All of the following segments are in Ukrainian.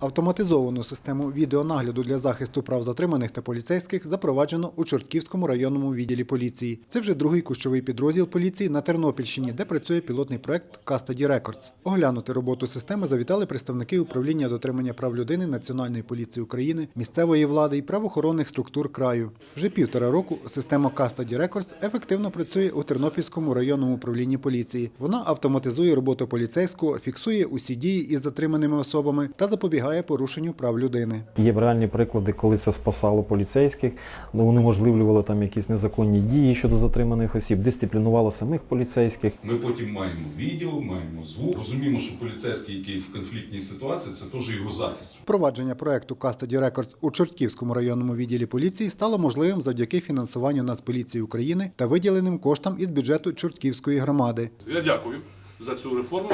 Автоматизовану систему відеонагляду для захисту прав затриманих та поліцейських запроваджено у Чортківському районному відділі поліції. Це вже другий кущовий підрозділ поліції на Тернопільщині, де працює пілотний проект Custody Records. Оглянути роботу системи завітали представники управління дотримання прав людини Національної поліції України, місцевої влади і правоохоронних структур краю. Вже півтора року система Custody Records ефективно працює у Тернопільському районному управлінні поліції. Вона автоматизує роботу поліцейського, фіксує усі дії із затриманими особами та запобігає порушенню прав людини. Є реальні приклади, коли це спасало поліцейських, ну, унеможливлювало там якісь незаконні дії щодо затриманих осіб, дисциплінувало самих поліцейських. Ми потім маємо відео, маємо звук. Розуміємо, що поліцейський, який в конфліктній ситуації, це теж його захист. Впровадження проекту Custody Records у Чортківському районному відділі поліції стало можливим завдяки фінансуванню Нацполіції України та виділеним коштам із бюджету Чортківської громади. Я дякую за цю реформу.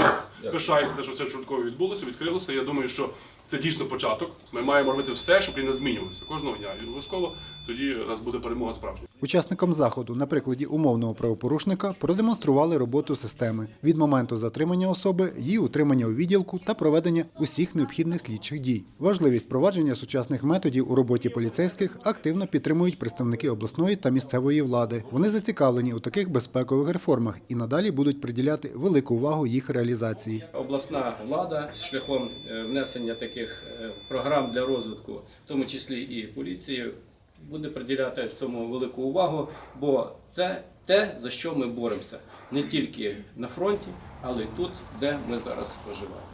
Пишаюся, те, що це чутково відбулося, відкрилося. Я думаю, що це дійсно початок. Ми маємо робити все, щоб не змінювалося кожного дня. І обов'язково тоді у нас буде перемога справжня. Учасникам заходу на прикладі умовного правопорушника продемонстрували роботу системи від моменту затримання особи, її утримання у відділку та проведення усіх необхідних слідчих дій. Важливість провадження сучасних методів у роботі поліцейських активно підтримують представники обласної та місцевої влади. Вони зацікавлені у таких безпекових реформах і надалі будуть приділяти велику увагу їх реалізації. Обласна влада шляхом е, внесення таких е, програм для розвитку, в тому числі і поліції, буде приділяти цьому велику увагу, бо це те, за що ми боремося не тільки на фронті, але й тут, де ми зараз проживаємо.